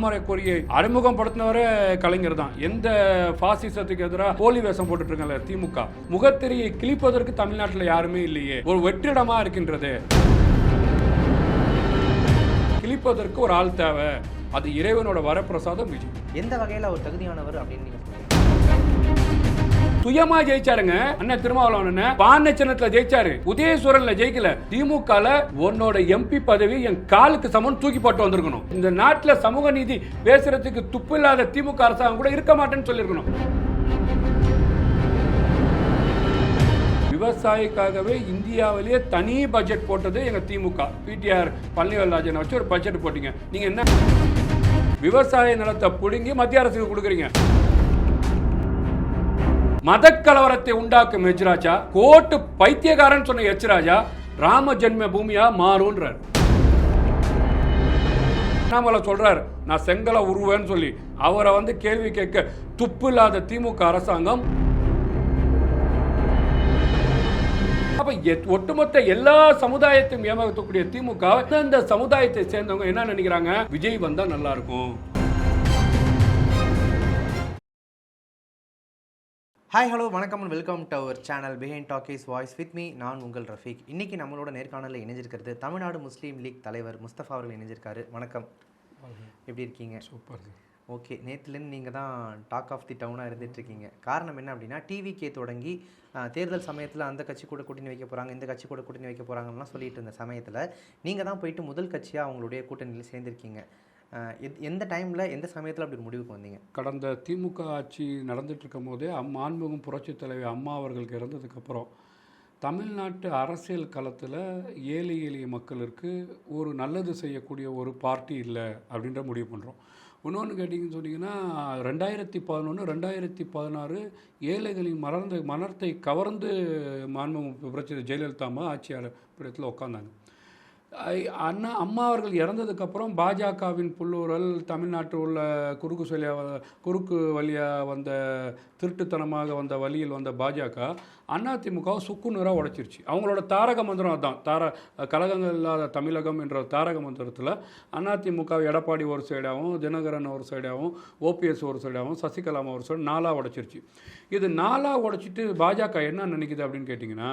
தாமரை கொரியை அறிமுகப்படுத்தினவரே கலைஞர் தான். எந்த பாசிசத்துக்கு எதிராக போலி வேஷம் போட்டுட்டு இருக்கல திமுக முகத்திரையை கிழிப்பதற்கு தமிழ்நாட்டில் யாருமே இல்லையே. ஒரு வெற்றிடமா இருக்கின்றது. கிழிப்பதற்கு ஒரு ஆள் தேவை. அது இறைவனோட வரப்பிரசாதம் விஜய். எந்த வகையில் அவர் தகுதியானவர் அப்படின்னு சுயமா ஜெயிச்சாருங்க. அண்ணன் திருமாவளவன் பான சின்னத்துல ஜெயிச்சாரு. உதயசுரன்ல ஜெயிக்கல. திமுக உன்னோட எம்பி பதவி என் காலுக்கு சமம் தூக்கி போட்டு வந்திருக்கணும். இந்த நாட்டுல சமூக நீதி பேசுறதுக்கு துப்பு இல்லாத திமுக அரசாங்கம் கூட இருக்க மாட்டேன்னு சொல்லியிருக்கணும். விவசாயிக்காகவே இந்தியாவிலேயே தனி பட்ஜெட் போட்டது எங்க திமுக. பிடிஆர் பழனிவேல்ராஜனை வச்சு ஒரு பட்ஜெட் போட்டீங்க. நீங்க என்ன விவசாய நிலத்தை பிடுங்கி மத்திய அரசுக்கு கொடுக்குறீங்க. மதக்கலவரத்தை உண்டாக்கும் எச்ராஜா கோட்டு பைத்தியக்காரன் சொன்ன எச்ராஜா ராம ஜென்ம பூமியா மாறும்ன்றார். அண்ணாமலை சொல்றார் நான் செங்கலை உருவேன்னு சொல்லி. அவரை வந்து கேள்வி கேட்க துப்பு இல்லாத திமுக அரசாங்கம். எத்- ஒட்டுமொத்த எல்லா சமுதாயத்தையும் ஏமாற்றக்கூடிய திமுக இந்த சமுதாயத்தை சேர்ந்தவங்க என்ன நினைக்கிறாங்க? விஜய் வந்தா நல்லா இருக்கும். ஹாய் ஹலோ வணக்கம் and welcome to our channel behind talkies voice with me நான் உங்கள் ரஃபீக். இன்னைக்கு நம்மளோட நேர்காணலில் இணைஞ்சிருக்கிறது தமிழ்நாடு முஸ்லீம் லீக் தலைவர் முஸ்தபா அவர்கள் இணைஞ்சிருக்காரு. வணக்கம். எப்படி இருக்கீங்க? சூப்பர் ஓகே நேற்றுலேருந்து நீங்கள் தான் டாக் ஆஃப் தி டவுனாக இருந்துகிட்ருக்கீங்க காரணம் என்ன அப்படின்னா டிவிகே தொடங்கி தேர்தல் சமயத்தில் அந்த கட்சி கூட கூட்டணி வைக்க போகிறாங்க இந்த கட்சி கூட கூட்டணி வைக்க போகிறாங்கலாம் சொல்லிட்டு இருந்த சமயத்தில் நீங்கள் தான் போயிட்டு முதல் கட்சியாக அவங்களுடைய கூட்டணியில் சேர்ந்திருக்கீங்க. எந்த டைமில் எந்த சமயத்தில் அப்படி முடிவுக்கு வந்தீங்க? கடந்த திமுக ஆட்சி நடந்துட்டு இருக்கும் போதே அம் மாண்புகும் புரட்சி தலைவி அம்மா அவர்களுக்கு இறந்ததுக்கப்புறம் தமிழ்நாட்டு அரசியல் களத்தில் ஏழை எளிய மக்களுக்கு ஒரு நல்லது செய்யக்கூடிய ஒரு பார்ட்டி இல்லை அப்படின்ற முடிவு பண்ணுறோம் இன்னொன்று கேட்டிங்கன்னு சொன்னீங்கன்னா ரெண்டாயிரத்தி பதினொன்று ரெண்டாயிரத்தி பதினாறு ஏழைகளின் மலர்ந்த மனத்தை கவர்ந்து மாண்புகும் புரட்சி ஜெயலலிதா அம்மா ஆட்சியாளர் இடத்துல உட்காந்தாங்க அண்ணா அம்மா அவர்கள் இறந்ததுக்கப்புறம் பாஜகவின் புல்லூரல் தமிழ்நாட்டில் உள்ள குறுக்கு சொல்லியா குறுக்கு வழியாக வந்த திருட்டுத்தனமாக வந்த வழியில் வந்த பாஜக அதிமுகவை சுக்குநூறாக உடைச்சிருச்சு. அவங்களோட தாரக மந்திரம் அதுதான் தார கழகங்கள் இல்லாத தமிழகம் என்ற தாரக மந்திரத்தில் அதிமுக எடப்பாடி ஒரு சைடாகவும் தினகரன் ஒரு சைடாகவும் ஓபிஎஸ் ஒரு சைடாகவும் சசிகலாமா ஒரு சைடு நாலாக உடைச்சிருச்சு. இது நாளாக உடைச்சிட்டு பாஜக என்ன நினைக்குது அப்படின்னு கேட்டிங்கன்னா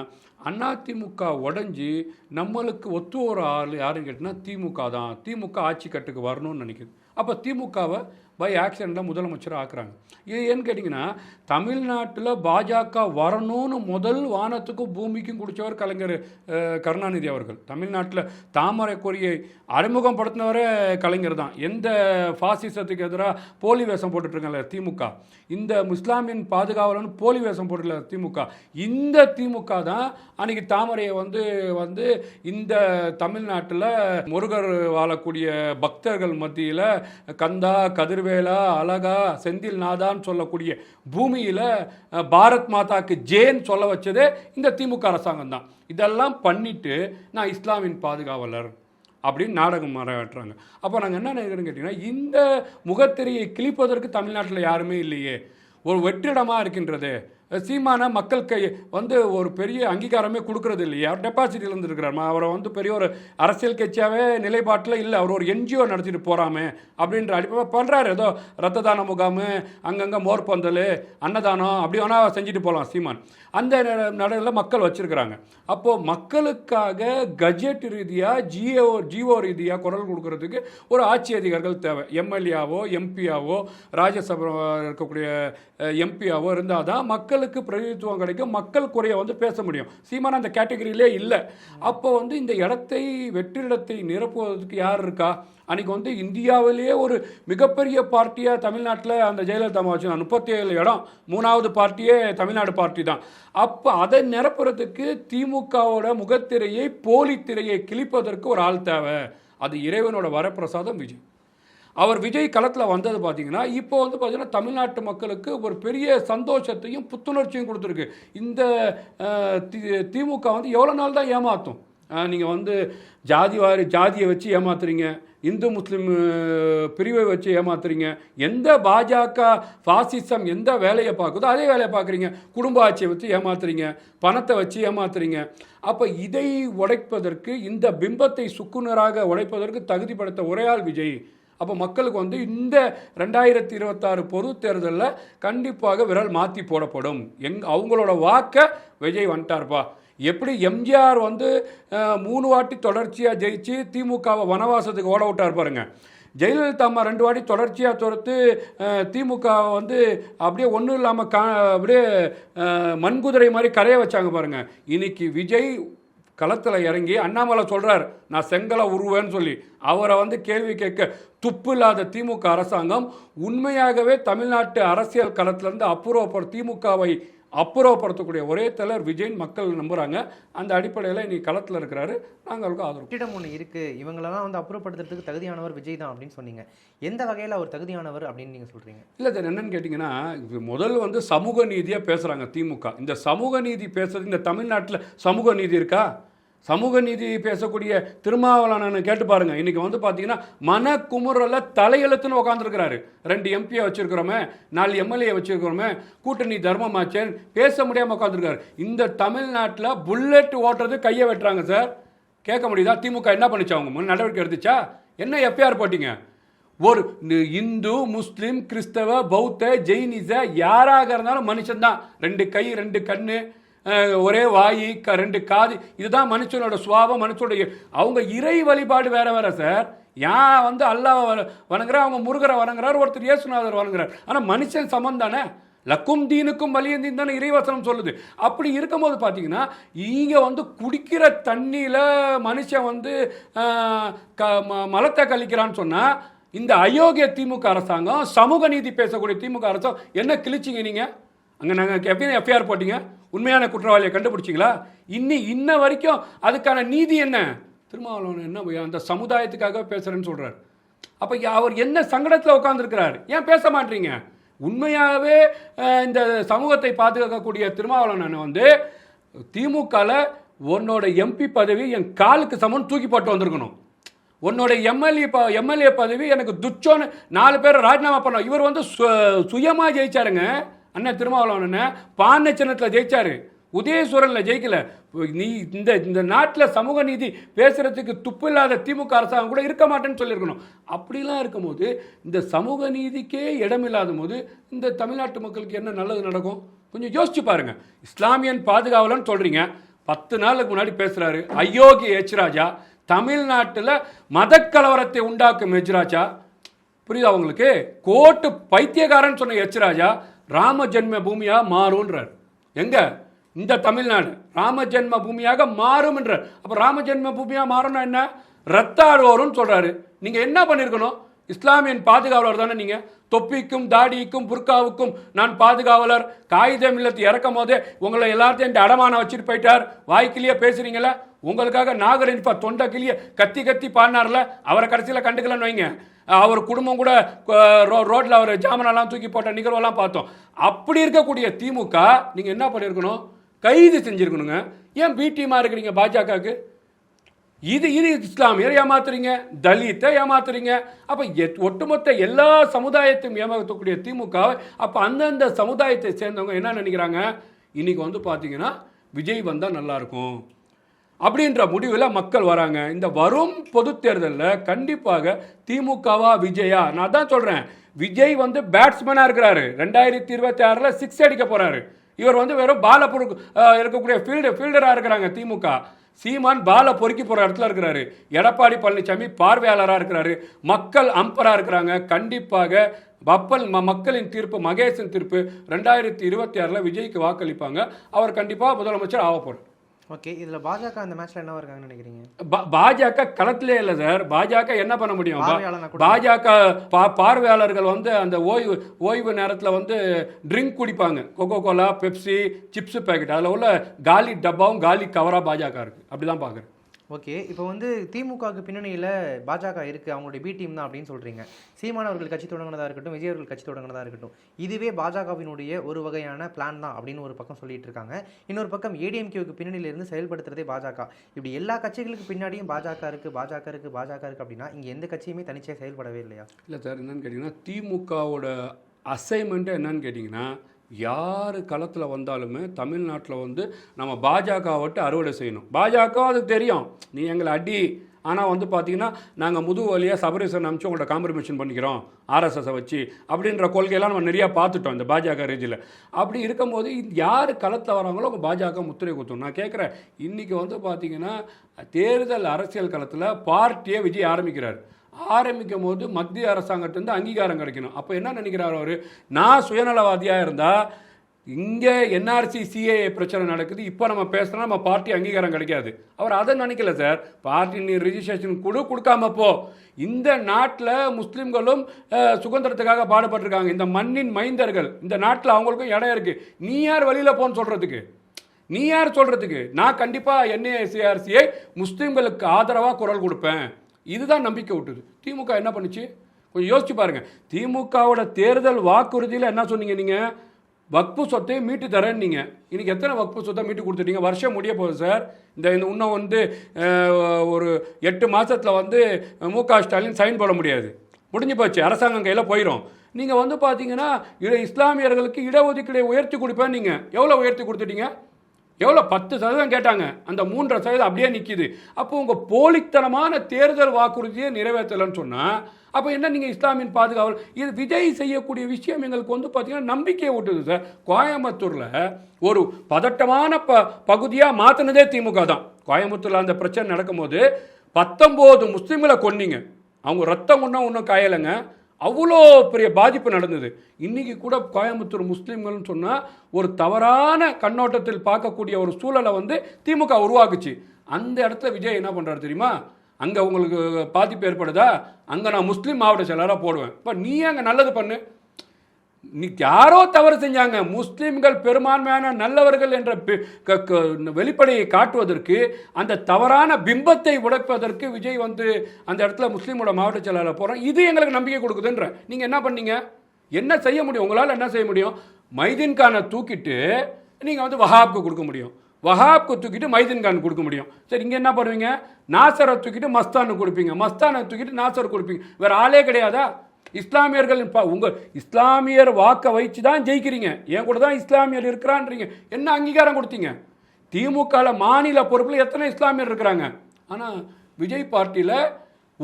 அதிமுக உடஞ்சி நம்மளுக்கு ஒத்து ஒரு ஆள் யாருன்னு கேட்டிங்கன்னா திமுக தான். திமுக ஆட்சி கட்டுக்கு வரணும்னு நினைக்குது. அப்போ திமுகவை பை ஆக்சிடெண்ட்டில் முதலமைச்சராக ஆக்குறாங்க. இது ஏன்னு கேட்டிங்கன்னா தமிழ்நாட்டில் பாஜக வரணும்னு முதல் வானத்துக்கும் பூமிக்கும் குடித்தவர் கலைஞர் கருணாநிதி அவர்கள். தமிழ்நாட்டில் தாமரை கொரியை அறிமுகப்படுத்தினவரே கலைஞர் தான். எந்த ஃபாசிசத்துக்கு எதிராக போலி வேஷம் போட்டுட்ருக்கல திமுக. இந்த முஸ்லாமின் பாதுகாவலன்னு போலி வேஷம் போட்டுல திமுக. இந்த திமுக தான் அன்னைக்கு தாமரையை வந்து வந்து இந்த தமிழ்நாட்டில் முருகர் வாழக்கூடிய பக்தர்கள் மத்தியில் கந்தா கதிர்வேலா அழகா செந்தில் நாதான்னு சொல்லக்கூடிய பூமியில் பாரத் மாதாக்கு ஜேன்னு சொல்ல வச்சதே இந்த திமுக அரசாங்கம் தான். இதெல்லாம் பண்ணிட்டு நான் இஸ்லாமின் பாதுகாவலர் அப்படின்னு நாடகம் மாறாட்டுறாங்க அப்போ நாங்கள் என்ன நினைக்கிறோன்னு கேட்டிங்கன்னா இந்த முகத்திரையை கிழிப்பதற்கு தமிழ்நாட்டில் யாருமே இல்லையே. ஒரு வெற்றிடமாக இருக்கின்றது. சீமான மக்களுக்கு வந்து ஒரு பெரிய அங்கீகாரமே கொடுக்கறது இல்லையா டெபாசிட்டில் இருந்துருக்கிறார் அவரை வந்து பெரிய ஒரு அரசியல் கட்சியாகவே நிலைப்பாட்டில் இல்லை. அவர் ஒரு என்ஜிஓ நடத்திட்டு போகிறாமே அப்படின்ற அடிப்படை பண்ணுறாரு ஏதோ ரத்த தான முகாம் அங்கங்கே மோர் பந்தல் அன்னதானம் அப்படி வேணால் செஞ்சுட்டு போகலாம் சீமான். அந்த நடையில் மக்கள் வச்சுருக்கிறாங்க. அப்போது மக்களுக்காக கஜெட் ரீதியாக ஜியோ ஜிஓ ரீதியாக குரல் கொடுக்கறதுக்கு ஒரு ஆட்சி அதிகாரிகள் தேவை. எம்எல்ஏவோ எம்பியாவோ ராஜ்யசபா இருக்கக்கூடிய எம்பியாவோ இருந்தால் தான் மக்களுக்கு பிரதிநிதித்துவம் கிடைக்கும் மக்கள் குறைய வந்து பேச முடியும். சீமான் அந்த கேட்டகரியிலே இல்லை. அப்போ வந்து இந்த இடத்தை வெற்றிடத்தை நிரப்புவதற்கு யார் இருக்கா? அன்றைக்கி வந்து இந்தியாவிலேயே ஒரு மிகப்பெரிய பார்ட்டியாக தமிழ்நாட்டில் அந்த ஜெயலலிதா அம்மா வச்சு முப்பத்தி ஏழு இடம். மூணாவது பார்ட்டியே தமிழ்நாடு பார்ட்டி தான். அப்போ அதை நிரப்புறதுக்கு திமுகவோட முகத்திரையை போலி திரையை கிழிப்பதற்கு ஒரு ஆள் தேவை. அது இறைவனோட வரப்பிரசாதம் விஜய். அவர் விஜய் களத்தில் வந்தது பார்த்தீங்கன்னா இப்போ வந்து பார்த்தீங்கன்னா தமிழ்நாட்டு மக்களுக்கு ஒரு பெரிய சந்தோஷத்தையும் புத்துணர்ச்சியும் கொடுத்துருக்கு. இந்த தி- திமுக வந்து எவ்வளோ நாள் தான் ஏமாற்றும் நீங்கள் வந்து ஜாதி வாரி ஜாதியை வச்சு ஏமாத்துறீங்க இந்து முஸ்லீம் பிரிவை வச்சு ஏமாத்துறீங்க எந்த பாஜக ஃபாசிசம் எந்த வேலையை பார்க்குதோ அதே வேலையை பார்க்குறீங்க. குடும்ப ஆட்சியை வச்சு ஏமாத்துறீங்க பணத்தை வச்சு ஏமாத்துறீங்க. அப்போ இதை உடைப்பதற்கு இந்த பிம்பத்தை சுக்குநராக உடைப்பதற்கு தகுதிப்படுத்த ஒரே ஆள் விஜய். அப்போ மக்களுக்கு வந்து இந்த ரெண்டாயிரத்தி இருபத்தாறு பொது தேர்தலில் கண்டிப்பாக விரல் மாற்றி போடப்படும். எங் அவங்களோட வாக்கை விஜய் வந்துட்டார்ப்பா. எப்படி எம்ஜிஆர் வந்து மூணு வாட்டி தொடர்ச்சியாக ஜெயிச்சு திமுகவை வனவாசத்துக்கு ஓட விட்டார் பாருங்க. ஜெயலலிதா அம்மா ரெண்டு வாட்டி தொடர்ச்சியாக துரத்து திமுகவை வந்து அப்படியே ஒன்றும் இல்லாமல் கா அப்படியே மண்குதிரை மாதிரி கரைய வச்சாங்க பாருங்க. இன்னைக்கு விஜய் களத்தில் இறங்கி அண்ணாமலை சொல்கிறார் நான் செங்கலை உருவேன்னு சொல்லி. அவரை வந்து கேள்வி கேட்க துப்பு இல்லாத திமுக அரசாங்கம் உண்மையாகவே தமிழ்நாட்டு அரசியல் களத்திலேருந்து அப்புறப்படுத்த திமுகவை அப்புறப்படுத்தக்கூடிய ஒரே தலைவர் விஜய் மக்கள் நம்புகிறாங்க அந்த அடிப்படையில் இன்னைக்கு களத்தில் இருக்கிறாரு. நாங்கள் அவருக்கு ஆதரவு வெற்றிடம் ஒன்று இருக்கு. இவங்களெல்லாம் வந்து அப்புறப்படுத்துறதுக்கு தகுதியானவர் விஜய் தான் அப்படின்னு சொன்னீங்க. எந்த வகையில் அவர் தகுதியானவர் அப்படின்னு நீங்க சொல்றீங்க? இல்லை சார் என்னன்னு கேட்டிங்கன்னா முதல் வந்து சமூக நீதியாக பேசுகிறாங்க திமுக. இந்த சமூக நீதி பேசுறது இந்த தமிழ்நாட்டில் சமூக நீதி இருக்கா? சமூக நீதி பேசக்கூடிய திருமாவளவன் கேட்டு பாருங்க. இன்னைக்கு வந்து பார்த்தீங்கன்னா மன குமுறல தலையெழுத்துன்னு உட்காந்துருக்கிறாரு ரெண்டு எம்பியை வச்சிருக்கிறோமே நாலு எம்எல்ஏ வச்சிருக்கிறோமே கூட்டணி தர்மமாச்சேன் பேச முடியாமல் உட்காந்துருக்காரு இந்த தமிழ்நாட்டில் புல்லட் ஓட்டுறது கையை வெட்டுறாங்க சார். கேட்க முடியுதா? திமுக என்ன பண்ணிச்சா அவங்க? முன் நடவடிக்கை எடுத்துச்சா? என்ன எஃப்ஐஆர் போட்டீங்க? ஒரு இந்து முஸ்லீம் கிறிஸ்தவ பௌத்த ஜெயினிச யாராக இருந்தாலும் மனுஷன்தான். ரெண்டு கை ரெண்டு கண்ணு. ஒரே வாய் ரெண்டு காது இதுதான் மனுஷனோட சுவாபம் மனுஷனுடைய அவங்க இறை வழிபாடு வேற வேற சார். ஏன் வந்து அல்லாஹ் வணங்குறா அவங்க முருகரை வணங்குறார் ஒருத்தர் இயேசுநாதர் வணங்குறார். ஆனால் மனுஷன் சமம் தானே? லக்கும் தீனுக்கும் வலியந்தீன் தானே இறைவசனம் சொல்லுது. அப்படி இருக்கும்போது பார்த்தீங்கன்னா இங்கே வந்து குடிக்கிற தண்ணியில் மனுஷன் வந்து க ம- மலத்தை கழிக்கிறான்னு சொன்னால் இந்த அயோக்கிய திமுக அரசாங்கம் சமூக நீதி பேசக்கூடிய திமுக அரசாங்கம் என்ன கிழிச்சிங்க நீங்கள் அங்கே நாங்கள் எப்பயும் எஃப்ஐஆர் போட்டீங்க. உண்மையான குற்றவாளியை கண்டுபிடிச்சிங்களா? இன்னி இன்ன வரைக்கும் அதுக்கான நீதி என்ன? திருமாவளவன் என்ன அந்த சமுதாயத்துக்காக பேசுகிறேன்னு சொல்கிறார் அப்போ அவர் என்ன சங்கடத்தில் உட்காந்துருக்கிறார் ஏன் பேச மாட்டீங்க? உண்மையாகவே இந்த சமூகத்தை பாதுகாக்கக்கூடிய திருமாவளவன் வந்து திமுகவில் உன்னோட எம்பி பதவி என் காலுக்கு சமம் தூக்கி போட்டு வந்திருக்கணும். உன்னோட எம்எல்ஏ ப எம்எல்ஏ பதவி எனக்கு துச்சோன்னு நாலு பேர் ராஜினாமா பண்ணோம் இவர் வந்து சு- சுயமாக ஜெயிச்சாருங்க. அண்ணன் திருமாவளவன் பானை சின்னத்தில் ஜெயிச்சாரு. உதயசூரனில் ஜெயிக்கல. நீ இந்த இந்த நாட்டில் சமூக நீதி பேசுறதுக்கு துப்பு இல்லாத திமுக அரசாங்கம் கூட இருக்க மாட்டேன்னு சொல்லியிருக்கணும். அப்படிலாம் இருக்கும்போது இந்த சமூக நீதிக்கே இடமில்லாத போது இந்த தமிழ்நாட்டு மக்களுக்கு என்ன நல்லது நடக்கும்? கொஞ்சம் யோசிச்சு பாருங்க. இஸ்லாமியன் பாதுகாவலன்னு சொல்றீங்க. பத்து நாளுக்கு முன்னாடி பேசுறாரு. அயோகி எச் ராஜா தமிழ்நாட்டில் மதக்கலவரத்தை உண்டாக்கும் எச் ராஜா புரியுதா உங்களுக்கு? கோட்டு பைத்தியக்காரன் சொன்ன எச் ராஜா ராம ஜென்ம பூமியாக மாறும்ன்றார். எங்க? இந்த தமிழ்நாடு. ராம ஜென்ம பூமியாக மாறும்ன்றார். அப்போ ராம ஜென்ம பூமியாக மாறும்னா என்ன? ரத்தார் சொல்கிறாரு சொல்றாரு. நீங்க என்ன பண்ணிருக்கணும்? இஸ்லாமியன் பாதுகாவலர் தானே நீங்க. தொப்பிக்கும் தாடிக்கும் புர்காவுக்கும் நான் பாதுகாவலர். காகிதம் இல்லத்து இறக்கும் போதே உங்களை எல்லாத்தையும் இந்த அடமானம் வச்சுட்டு போயிட்டார். வாய்க்கிலேயே பேசுறீங்களா உங்களுக்காக நாகரின் தொண்டை கிளிய கத்தி கத்தி பாடினார்ல? அவரை கடைசியில் கண்டுக்கலன்னு வைங்க. அவர் குடும்பம் கூட ரோ ரோட்டில் அவர் ஜாமனெல்லாம் தூக்கி போட்ட நிகழ்வெல்லாம் பார்த்தோம். அப்படி இருக்கக்கூடிய திமுக நீங்கள் என்ன பண்ணியிருக்கணும் கைது செஞ்சுருக்கணுங்க. ஏன் பிடிமா இருக்கிறீங்க பாஜகவுக்கு? இது இது இஸ்லாமியர் ஏமாத்துறீங்க? தலித்தை ஏமாத்துறீங்க? அப்போ எத்- ஒட்டுமொத்த எல்லா சமுதாயத்தையும் ஏமாற்றக்கூடிய திமுக அப்போ அந்தந்த சமுதாயத்தை சேர்ந்தவங்க என்ன நினைக்கிறாங்க? இன்னைக்கு வந்து பார்த்தீங்கன்னா விஜய் வந்தால் நல்லாயிருக்கும் அப்படின்ற முடிவில் மக்கள் வராங்க. இந்த வரும் பொது தேர்தலில் கண்டிப்பாக திமுகவா விஜயா? நான் தான் சொல்கிறேன் விஜய் வந்து பேட்ஸ்மேனாக இருக்கிறாரு. ரெண்டாயிரத்தி இருபத்தி ஆறில் சிக்ஸ் அடிக்க போகிறாரு இவர் வந்து வெறும் பால பொறு இருக்கக்கூடிய ஃபீல்டு ஃபீல்டராக இருக்கிறாங்க திமுக. சீமான் பாலை பொறுக்கி போகிற இடத்துல இருக்கிறாரு. எடப்பாடி பழனிசாமி பார்வையாளராக இருக்கிறாரு. மக்கள் அம்பராக இருக்கிறாங்க. கண்டிப்பாக பப்பல் ம மக்களின் தீர்ப்பு மகேசன் தீர்ப்பு ரெண்டாயிரத்தி இருபத்தி ஆறில் விஜய்க்கு வாக்களிப்பாங்க. அவர் கண்டிப்பாக முதலமைச்சர் ஆக போகிறார் ஓகே இதுல பாஜக அந்த மேட்ச்ல என்ன இருக்காங்கன்னு நினைக்கிறீங்க? பாஜக களத்திலே இல்லை சார் பாஜக என்ன பண்ண முடியும்? பாஜக பா பார்வையாளர்கள் வந்து அந்த ஓய்வு ஓய்வு நேரத்தில் வந்து ட்ரிங்க் குடிப்பாங்க. Coca Cola Pepsi chips packet அதில் உள்ள காலி டப்பாவும் காலி கவராக பாஜக இருக்குது அப்படி தான் பார்க்குறேன் ஓகே இப்போ வந்து திமுகவுக்கு பின்னணியில் பாஜக இருக்குது அவங்களுடைய பி டீம் தான் அப்படின்னு சொல்கிறீங்க சீமான் அவர்கள் கட்சி தொடங்கினதாக இருக்கட்டும் விஜய் அவர்கள் கட்சி தொடங்கினதாக இருக்கட்டும் இதுவே பாஜகவினுடைய ஒரு வகையான பிளான் தான் அப்படின்னு ஒரு பக்கம் சொல்லிட்டு இருக்காங்க. இன்னொரு பக்கம் ஏடிஎம்கேவுக்கு பின்னணியிலிருந்து செயல்படுத்துறதே பாஜக. இப்படி எல்லா கட்சிகளுக்கு பின்னாடியும் பாஜக இருக்குது பாஜக இருக்குது பாஜக இருக்குது அப்படின்னா இங்கே எந்த கட்சியுமே தனிச்சையாக செயல்படவே இல்லையா? இல்லை சார் என்னென்னு கேட்டிங்கன்னா திமுகவோட அசைன்மெண்ட்டு என்னன்னு கேட்டிங்கன்னா யார் களத்தில் வந்தாலுமே தமிழ்நாட்டில் வந்து நம்ம பாஜக விட்டு அறுவடை செய்யணும். பாஜக அது தெரியும். நீ எங்களை அடி. ஆனால் வந்து பார்த்தீங்கன்னா நாங்கள் முதுகு வழியாக சபரீசன் அனுப்பிச்சு உங்கள்ட்ட காம்ப்ரமைஷன் பண்ணிக்கிறோம். ஆர்எஸ்எஸை வச்சு அப்படின்ற கொள்கையெல்லாம் நம்ம நிறையா பார்த்துட்டோம் இந்த பாஜக ரேஞ்சில். அப்படி இருக்கும்போது யார் களத்தில் வராங்களோ அவங்க பாஜக முத்திரை குத்தும். நான் கேட்குறேன் இன்றைக்கி வந்து பார்த்தீங்கன்னா தேர்தல் அரசியல் களத்தில் பார்ட்டியை விஜய் ஆரம்பிக்கிறார். ஆரம்பிக்கும் போது மத்திய அரசாங்கத்திலேருந்து அங்கீகாரம் கிடைக்கணும். அப்போ என்ன நினைக்கிறார் அவர்? நான் சுயநலவாதியாக இருந்தால் இங்கே என்ஆர்சி சிஏ பிரச்சனை நடக்குது. இப்போ நம்ம பேசுகிறோம் நம்ம பார்ட்டி அங்கீகாரம் கிடைக்காது. அவர் அதை நினைக்கல சார் பார்ட்டி நீ ரிஜிஸ்ட்ரேஷன் கொடு கொடுக்காம போ. இந்த நாட்டில் முஸ்லீம்களும் சுதந்திரத்துக்காக பாடுபட்டிருக்காங்க. இந்த மண்ணின் மைந்தர்கள் இந்த நாட்டில் அவங்களுக்கும் இடம் இருக்குது நீ யார் வழியில் போன்னு சொல்கிறதுக்கு நீ யார் சொல்கிறதுக்கு நான் கண்டிப்பாக என்ஏசிஆர்சியை முஸ்லீம்களுக்கு ஆதரவாக குரல் கொடுப்பேன். இதுதான் நம்பிக்கை விட்டுது திமுக என்ன பண்ணுச்சு? கொஞ்சம் யோசிச்சு பாருங்கள் திமுகவோட தேர்தல் வாக்குறுதியில் என்ன சொன்னீங்க நீங்கள் வக்பு சொத்தை மீட்டு தரேன் நீங்கள் இன்றைக்கி எத்தனை வக்பு சொத்தை மீட்டு கொடுத்துட்டீங்க? வருஷம் முடிய போகுது சார். இந்த இந்த இன்னும் வந்து ஒரு எட்டு மாதத்தில் வந்து மு க ஸ்டாலின் சைன் போட முடியாது. முடிஞ்சு போச்சு. அரசாங்கம் கையில் போயிடும் நீங்கள் வந்து பார்த்தீங்கன்னா இஸ்லாமியர்களுக்கு இடஒதுக்கீடை உயர்த்தி கொடுப்பேன் நீங்கள் எவ்வளோ உயர்த்தி கொடுத்துட்டீங்க? எவ்வளோ பத்து சதவீதம் கேட்டாங்க. அந்த மூன்றரை சதவீதம் அப்படியே நிற்கிது அப்போ உங்கள் போலித்தனமான தேர்தல் வாக்குறுதியை நிறைவேற்றலைன்னு சொன்னால் அப்போ என்ன நீங்கள் இஸ்லாமின் பாதுகாவல்? இது விஜய் செய்யக்கூடிய விஷயம் எங்களுக்கு வந்து பார்த்தீங்கன்னா நம்பிக்கையை ஓட்டுது சார். கோயம்புத்தூரில் ஒரு பதட்டமான ப பகுதியாக மாற்றினதே திமுக தான். கோயம்புத்தூரில் அந்த பிரச்சனை நடக்கும்போது பத்தொம்போது முஸ்லீம்களை கொன்னீங்க. அவங்க ரத்தம் ஒன்றும் ஒன்றும் காயலைங்க. அவ்வளோ பெரிய பாதிப்பு நடந்தது. இன்றைக்கி கூட கோயம்புத்தூர் முஸ்லீம்கள்னு சொன்னால் ஒரு தவறான கண்ணோட்டத்தில் பார்க்கக்கூடிய ஒரு சூழலை வந்து திமுக உருவாக்குச்சு. அந்த இடத்துல விஜய் என்ன பண்ணுறாரு தெரியுமா? அங்கே உங்களுக்கு பாதிப்பு ஏற்படுதா? அங்கே நான் முஸ்லீம் மாவட்ட செயலராக போடுவேன். இப்போ நீ அங்கே நல்லது பண்ணு? இன்னைக்கு யாரோ தவறு செஞ்சாங்க. முஸ்லீம்கள் பெரும்பான்மையான நல்லவர்கள் என்ற க- க- வெளிப்படையை காட்டுவதற்கு அந்த தவறான பிம்பத்தை உடைப்பதற்கு விஜய் வந்து அந்த இடத்துல முஸ்லீமோட மாவட்ட செயலாளர் போகிறோம் இது எங்களுக்கு நம்பிக்கை கொடுக்குதுன்ற. நீங்கள் என்ன பண்ணீங்க? என்ன செய்ய முடியும்? உங்களால் என்ன செய்ய முடியும்? மைதீன்கானை தூக்கிட்டு நீங்கள் வந்து வஹாப்க்கு கொடுக்க முடியும். வஹாப்க்கு தூக்கிட்டு மைதீன்கான் கொடுக்க முடியும். சரி இங்கே என்ன பண்ணுவீங்க? நாசரை தூக்கிட்டு மஸ்தானுக்கு கொடுப்பீங்க. மஸ்தானை தூக்கிட்டு நாசர் கொடுப்பீங்க. வேறு ஆளே கிடையாதா? இஸ்லாமியர்கள் உங்கள் இஸ்லாமியர் வாக்கை வச்சு தான் ஜெயிக்கிறீங்க. என் கூட தான் இஸ்லாமியர் இருக்கிறான்றீங்க. என்ன அங்கீகாரம் கொடுத்தீங்க? திமுகவில் மாநில பொறுப்பில் எத்தனை இஸ்லாமியர் இருக்கிறாங்க? ஆனால் விஜய் பார்ட்டியில்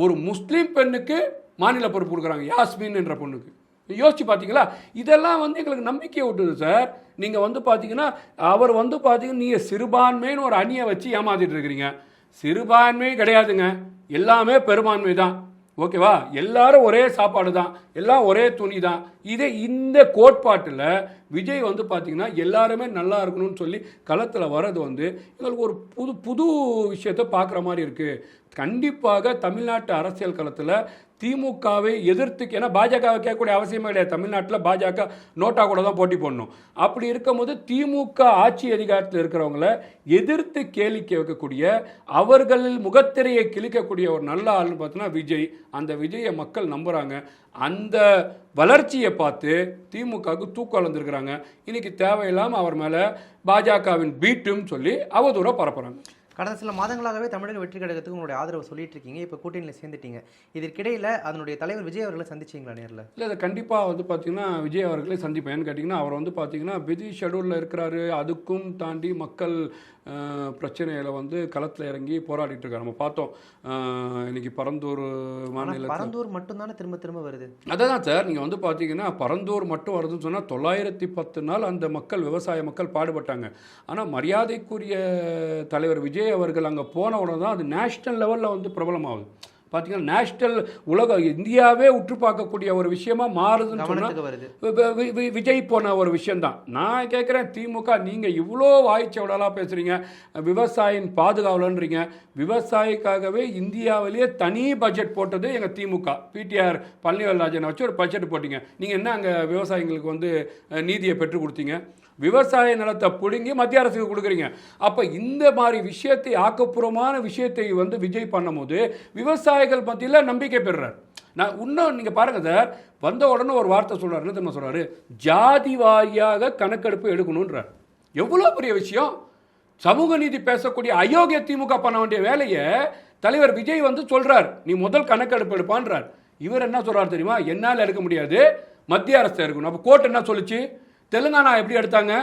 ஒரு முஸ்லீம் பெண்ணுக்கு மாநில பொறுப்பு கொடுக்குறாங்க. யாஸ்மின் என்ற பொண்ணுக்கு. யோசிச்சு பார்த்தீங்களா இதெல்லாம் வந்து எங்களுக்கு நம்பிக்கையை விட்டுது சார். நீங்கள் வந்து பார்த்தீங்கன்னா அவர் வந்து பார்த்தீங்கன்னா நீங்கள் சிறுபான்மைன்னு ஒரு அணியை வச்சு ஏமாத்திட்டு இருக்கிறீங்க. சிறுபான்மை கிடையாதுங்க. எல்லாமே பெரும்பான்மை தான் ஓகேவா? எல்லாரும் ஒரே சாப்பாடு தான் எல்லாம் ஒரே துணி தான் இதே இந்த கோட்பாட்டில் விஜய் வந்து பார்த்தீங்கன்னா எல்லாருமே நல்லா இருக்கணும்னு சொல்லி களத்தில் வர்றது வந்து எங்களுக்கு ஒரு புது புது விஷயத்தை பார்க்குற மாதிரி இருக்குது கண்டிப்பாக தமிழ்நாட்டு அரசியல் களத்தில் திமுகவை எதிர்த்து ஏன்னா பாஜகவை கேட்கக்கூடிய அவசியமே கிடையாது. தமிழ்நாட்டில் பாஜக நோட்டா கூட தான் போட்டி போடணும். அப்படி இருக்கும்போது திமுக ஆட்சி அதிகாரத்தில் இருக்கிறவங்கள எதிர்த்து கேள்வி கேட்கக்கூடிய அவர்களில் முகத்திரையை கிழிக்கக்கூடிய ஒரு நல்ல ஆள்னு பார்த்தீங்கன்னா விஜய். அந்த விஜயை மக்கள் நம்புகிறாங்க அந்த வளர்ச்சியை பார்த்து திமுகவுக்கு தூக்கம் வளர்ந்துருக்கிறாங்க. இன்னைக்கு தேவையில்லாமல் அவர் மேலே பாஜகவின் பீட்டும் சொல்லி அவதூறாக பரப்புகிறாங்க கடந்த சில மாதங்களாகவே தமிழக வெற்றி கழகத்துக்கு உங்களுடைய ஆதரவு சொல்லிட்டு இருக்கீங்க. இப்போ கூட்டணியில் சேர்ந்துட்டீங்க. இதற்கிடையில் அதனுடைய தலைவர் விஜய் அவர்களை சந்திச்சீங்களா நேரில்? இல்லை அது கண்டிப்பாக வந்து பார்த்தீங்கன்னா விஜய் அவர்களே சந்திப்பேன். கேட்டிங்கன்னா அவர் வந்து பார்த்தீங்கன்னா பிஸி ஷெடியூலில் இருக்கிறாரு. அதுக்கும் தாண்டி மக்கள் பிரச்சனையில வந்து களத்தில் இறங்கி போராடிட்டு இருக்காரு நம்ம பார்த்தோம். இன்னைக்கு பரந்தூர் மாநிலத்தில் பரந்தூர் மட்டும்தானே திரும்ப திரும்ப வருது? அதான் சார் நீங்கள் வந்து பார்த்தீங்கன்னா பரந்தூர் மட்டும் வருதுன்னு சொன்னால் தொள்ளாயிரத்தி பத்து நாள் அந்த மக்கள் விவசாய மக்கள் பாடுபட்டாங்க. ஆனால் மரியாதைக்குரிய தலைவர் விஜய் அவர்கள் அங்கே போன உடனே தான் அது நேஷ்னல் லெவலில் வந்து பிரபலமாகுது. பார்த்தீங்கன்னா நேஷ்னல் உலக இந்தியாவே உற்று பார்க்கக்கூடிய ஒரு விஷயமா மாறுதுன்னு சொன்னால் விஜய் போன ஒரு விஷயம்தான். நான் கேட்குறேன் திமுக நீங்கள் இவ்வளோ வாய்ச்சவடலாக பேசுகிறீங்க விவசாயியின் பாதுகாவலன்றீங்க விவசாயிக்காகவே இந்தியாவிலேயே தனி பட்ஜெட் போட்டது எங்கள் திமுக. பிடிஆர் பழனிவேல்ராஜனை வச்சு ஒரு பட்ஜெட் போட்டீங்க. நீங்கள் என்ன அங்கே விவசாயிங்களுக்கு வந்து நீதியை பெற்றுக் கொடுத்தீங்க? விவசாய நிலத்தை பிடுங்கி மத்திய அரசுக்கு கொடுக்குறீங்க. அப்போ இந்த மாதிரி விஷயத்தை ஆக்கப்பூர்வமான விஷயத்தை வந்து விஜய் பண்ணும்போது விவசாயிகள் மத்தியில் நம்பிக்கை பெறுறார். நான் இன்னும் நீங்கள் பாருங்கள் சார் வந்த உடனே ஒரு வார்த்தை சொல்கிறார் என்ன தெரியுமா சொல்கிறாரு ஜாதி வாரியாக கணக்கெடுப்பு எடுக்கணுன்றார் எவ்வளோ பெரிய விஷயம். சமூக நீதி பேசக்கூடிய அயோக்கிய திமுக பண்ண வேண்டிய வேலையை தலைவர் விஜய் வந்து சொல்கிறார் நீ முதல் கணக்கெடுப்பு எடுப்பான்றார். இவர் என்ன சொல்கிறார் தெரியுமா? என்னால் எடுக்க முடியாது. மத்திய அரசு இருக்கணும் அப்போ கோர்ட் என்ன சொல்லுச்சு? தெலுங்கானா எப்படி எடுத்தாங்க?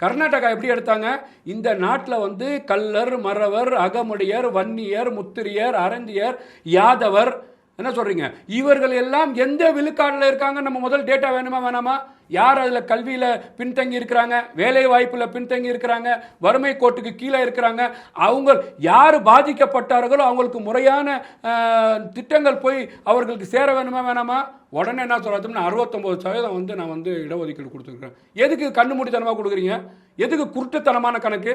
கர்நாடகா எப்படி எடுத்தாங்க? இந்த நாட்டில் வந்து கல்லர் மறவர் அகமுடையர் வன்னியர் முத்திரியர் அரந்தியர் யாதவர் என்ன சொல்கிறீங்க இவர்கள் எல்லாம் எந்த விழுக்காட்டில் இருக்காங்க? நம்ம முதல் டேட்டா வேணுமா வேணாமா? யார் அதில் கல்வியில் பின்தங்கி இருக்கிறாங்க? வேலை வாய்ப்பில் பின்தங்கி இருக்கிறாங்க? வறுமை கோட்டுக்கு கீழே இருக்கிறாங்க? அவங்க யார் பாதிக்கப்பட்டார்களோ அவங்களுக்கு முறையான திட்டங்கள் போய் அவர்களுக்கு சேர வேணுமா வேணாமா? உடனே என்ன சொல்கிறதுன்னா அறுபத்தொம்போது சதவீதம் வந்து நான் வந்து இடஒதுக்கீடு கொடுத்துருக்குறேன். எதுக்கு கண்ணு மூடித்தனமாக கொடுக்குறீங்க? எதுக்கு குருட்டுத்தனமான கணக்கு?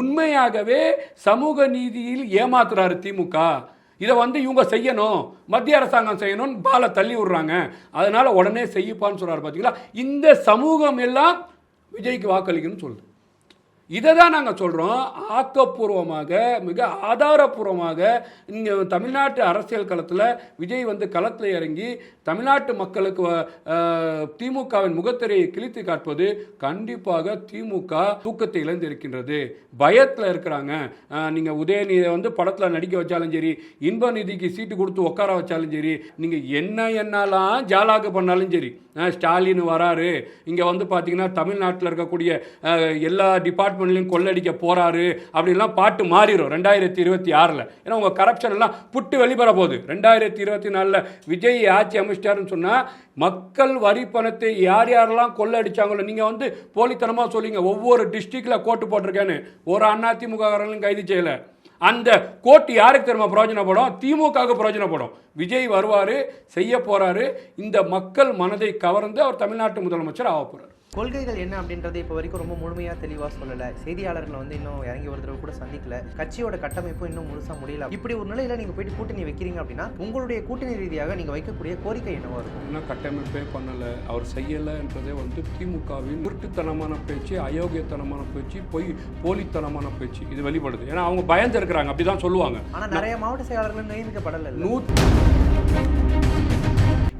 உண்மையாகவே சமூக நீதியில் ஏமாத்துறாரு திமுக. இதை வந்து இவங்க செய்யணும் மத்திய அரசாங்கம் செய்யணும்னு பாலை தள்ளி விடுறாங்க. அதனால உடனே செய்யுப்பான்னு சொல்கிறார் பார்த்தீங்களா இந்த சமூகம் எல்லாம் விஜய்க்கு வாக்களிக்கணும்னு சொல்லுது. இதை தான் நாங்கள் சொல்கிறோம் ஆக்கப்பூர்வமாக மிக ஆதாரப்பூர்வமாக இங்கே தமிழ்நாட்டு அரசியல் களத்தில் விஜய் வந்து களத்தில் இறங்கி தமிழ்நாட்டு மக்களுக்கு திமுகவின் முகத்திரையை கிழித்து காட்பது கண்டிப்பாக திமுக தூக்கத்தை இழந்திருக்கின்றது. பயத்தில் இருக்கிறாங்க. நீங்கள் உதயநிதியை வந்து படத்தில் நடிக்க வச்சாலும் சரி இன்ப நிதிக்கு சீட்டு கொடுத்து உட்கார வச்சாலும் சரி நீங்கள் என்ன என்னலாம் ஜாலாக்கு பண்ணாலும் சரி ஸ்டாலின் வராரு. இங்கே வந்து பார்த்தீங்கன்னா தமிழ்நாட்டில் இருக்கக்கூடிய எல்லா டிபார்ட்மெண்ட் டிபார்ட்மெண்ட்லையும் கொள்ளடிக்க போறாரு அப்படின்லாம் பாட்டு மாறிடும் ரெண்டாயிரத்தி இருபத்தி ஆறில். ஏன்னா உங்கள் கரப்ஷன் எல்லாம் புட்டு வெளிப்பட போகுது. ரெண்டாயிரத்தி இருபத்தி நாலில் விஜய் ஆட்சி அமைச்சிட்டாருன்னு சொன்னால் மக்கள் வரி பணத்தை யார் யாரெல்லாம் கொள்ளடிச்சாங்களோ நீங்கள் வந்து போலித்தனமாக சொல்லிங்க. ஒவ்வொரு டிஸ்ட்ரிக்டில் கோட்டு போட்டிருக்கேன்னு. ஒரு அதிமுக கைது செய்யலை. அந்த கோட்டு யாருக்கு தெரியுமா பிரயோஜனப்படும்? திமுகவுக்கு பிரயோஜனப்படும். விஜய் வருவார் செய்ய போகிறாரு இந்த மக்கள் மனதை கவர்ந்து அவர் தமிழ்நாட்டு முதலமைச்சர் ஆக போகிறார் கொள்கைகள் என்ன அப்படின்றத இப்போ வரைக்கும் ரொம்ப முழுமையாக தெளிவாக சொல்லலை. செய்தியாளர்களை வந்து இன்னும் இறங்கி ஒரு தடவை கூட சந்திக்கல. கட்சியோட கட்டமைப்பும் இன்னும் முழுசாக முடியல. இப்படி ஒரு நிலையில் நீங்கள் போயிட்டு கூட்டணி வைக்கிறீங்க அப்படின்னா உங்களுடைய கூட்டணி ரீதியாக நீங்கள் வைக்கக்கூடிய கோரிக்கை என்னவா இருக்கும்? இன்னும் கட்டமைப்பே பண்ணலை. அவர் செய்யலைன்றதே வந்து திமுகவின் திருட்டுத்தனமான பேச்சு அயோக்கியத்தனமான பேச்சு பொய் போலித்தனமான பேச்சு. இது வெளிப்படுது. ஏன்னா அவங்க பயந்து இருக்கிறாங்க. அப்படி தான் சொல்லுவாங்க. ஆனால் நிறைய மாவட்ட செயலாளர்கள் நியமிக்கப்படலை நூ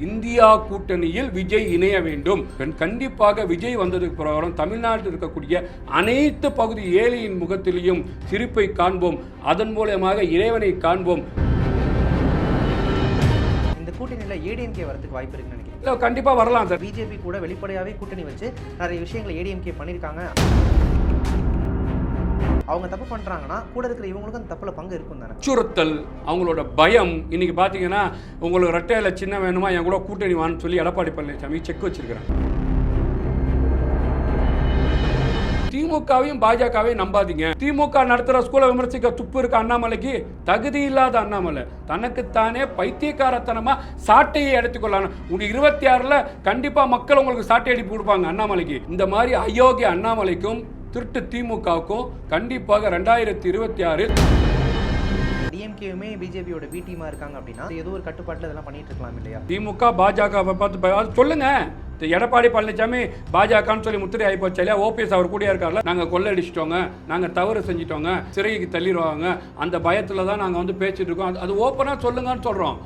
இந்தியா கூட்டணியில் விஜய் இணைய வேண்டும். கண்- கண்டிப்பாக விஜய் வந்ததுக்கு பிரகாரம் தமிழ்நாட்டில் இருக்கக்கூடிய அனைத்து பகுதி ஏழையின் முகத்திலேயும் சிரிப்பை காண்போம். அதன் மூலமாக இறைவனை காண்போம். இந்த கூட்டணியில் ஏடிஎம்கே வரதுக்கு வாய்ப்பு இருக்குன்னு நினைக்கிறேன். இல்லை கண்டிப்பாக வரலாம் சார். பிஜேபி கூட வெளிப்படையாகவே கூட்டணி வச்சு நிறைய விஷயங்களை ஏடிஎம்கே பண்ணியிருக்காங்க. அவங்க தப்பு பண்ணுறாங்கன்னா கூட இருக்கிற இவங்களுக்கும் அந்த தப்புல பங்கு இருக்கும் தானே? அச்சுறுத்தல் அவங்களோட பயம். இன்னைக்கு பார்த்தீங்கன்னா உங்களுக்கு ரெட்டையில சின்ன வேணுமா என் கூட கூட்டணி வான்னு சொல்லி எடப்பாடி பழனிசாமி செக் வச்சிருக்கிறேன் திமுகவையும் பாஜகவையும் நம்பாதீங்க. திமுக நடத்துற ஸ்கூலை விமர்சிக்க துப்பு இருக்க அண்ணாமலைக்கு தகுதி இல்லாத அண்ணாமலை. தனக்குத்தானே பைத்தியக்காரத்தனமா சாட்டையை எடுத்துக்கொள்ளலாம் உங்களுக்கு இருபத்தி ஆறுல கண்டிப்பா மக்கள் உங்களுக்கு சாட்டை அடிப்பு கொடுப்பாங்க அண்ணாமலைக்கு. இந்த மாதிரி அயோக்கிய அண்ணாமலைக்கும் திருட்டு திமுகவுக்கும் கண்டிப்பாக ரெண்டாயிரத்தி இருபத்தி ஆறு. டிஎம்கேவுமே பிஜேபியோட பி டீமா இருக்காங்க அப்படின்னா ஏதோ ஒரு கட்டுப்பாட்டில் இதெல்லாம் பண்ணிட்டு இருக்கலாம் இல்லையா? திமுக பாஜக வை பார்த்து அது சொல்லுங்க. எடப்பாடி பழனிசாமி பாஜகன்னு சொல்லி முத்திரை ஆகி போச்சு இல்லையா? ஓபிஎஸ் அவர் கூட இருக்கார்ல. நாங்கள் கொள்ளடிச்சிட்டோங்க. நாங்கள் தவறு செஞ்சிட்டோங்க. சிறைக்கு தள்ளிடுவாங்க. அந்த பயத்தில் தான் நாங்கள் வந்து பேசிட்டு இருக்கோம். அது- அது ஓப்பனாக சொல்லுங்கன்னு சொல்கிறோம்